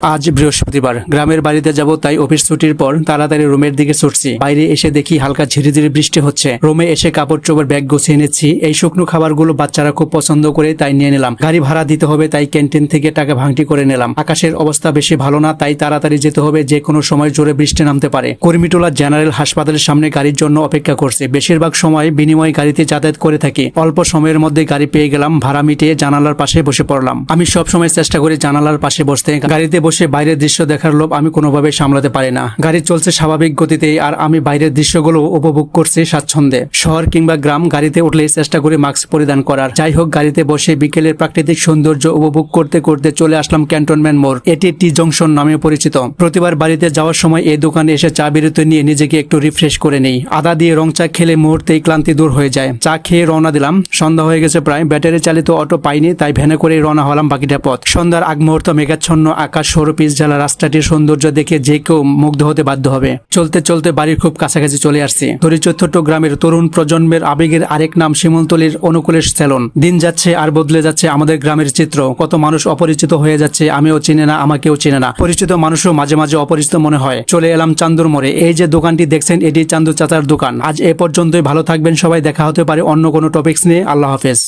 আজ বৃহস্পতিবার, গ্রামের বাড়িতে যাব তাই অফিস ছুটির পর তাড়াতাড়ি রুমের দিকে ছুটছি। বাইরে এসে দেখি হালকা ঝিরি ঝিরি বৃষ্টি হচ্ছে। রুমে এসে কাপড় চোপড়, ব্যাগ গুছিয়ে নিচ্ছি। এই শুকনো খাবারগুলো বাচ্চারা খুব পছন্দ করে তাই নিয়ে নিলাম। গাড়ি ভাড়া দিতে হবে তাই ক্যান্টিন থেকে টাকা ভাঙটি করে নিলাম। আকাশের অবস্থা বেশি ভালো না তাই তাড়াতাড়ি যেতে হবে যে কোনো সময় জোরে বৃষ্টি নামতে পারে। কর্মীটোলা জেনারেল হাসপাতালের সামনে গাড়ির জন্য অপেক্ষা করছে। বেশিরভাগ সময় বিনিময় গাড়িতে যাতায়াত করে থাকি। অল্প সময়ের মধ্যে গাড়ি পেয়ে গেলাম, ভাড়া মিটিয়ে জানালার পাশে বসে পড়লাম। আমি সব সময় চেষ্টা করি জানালার পাশে বসতে। গাড়িতে বসে বাইরের দৃশ্য দেখার লোভ আমি কোনোভাবে সামলাতে পারি না। গাড়ি চলছে স্বাভাবিক গতিতে আর আমি বাইরের দৃশ্যগুলো উপভোগ করছি স্বাচ্ছন্দ্যে। শহর কিংবা গ্রাম গাড়িতে উঠলে চেষ্টা করি মাস্ক পরিধান করার। যাই হোক, গাড়িতে বসে বিকেলের প্রাকৃতিক সৌন্দর্য উপভোগ করতে করতে চলে আসলাম ক্যান্টনমেন্ট মোড়। এটি টি জংশন নামে পরিচিত। প্রতিবার বাড়িতে যাওয়ার সময় এই দোকানে এসে চা বিরতি নিয়ে নিজেকে একটু রিফ্রেশ করে নেই। আদা দিয়ে রং চা খেলে মুহূর্তেই ক্লান্তি দূর হয়ে যায়। চা খেয়ে রওনা দিলাম। সন্ধ্যা হয়ে গেছে প্রায়। ব্যাটারি চালিত অটো পাইনি, তাই ভ্যানে করে রওনা হলাম বাকিটা পথ। সন্ধ্যার আগ মুহূর্ত মেঘাচ্ছন্ন আকাশ সরু জ্বালা রাস্তাটির সৌন্দর্য দেখে যে কেউ মুগ্ধ হতে বাধ্য হবে। চলতে চলতে বাড়ির খুব কাছাকাছি চলে আসছে। হরিচৌথট্ট গ্রামের তরুণ প্রজন্মের আবেগের আরেক নাম শিমলতলির অনুকূলের সেলন। দিন যাচ্ছে আর বদলে যাচ্ছে আমাদের গ্রামের চিত্র। কত মানুষ অপরিচিত হয়ে যাচ্ছে, আমিও চিনে না, আমাকেও চিনে না। পরিচিত মানুষও মাঝে মাঝে অপরিচিত মনে হয়। চলে এলাম চান্দুর মোড়ে। এই যে দোকানটি দেখছেন, এটি চান্দু চাচার দোকান। আজ এ পর্যন্তই। ভালো থাকবেন সবাই। দেখা হতে পারে অন্য কোনো টপিকস নিয়ে। আল্লাহ হাফেজ।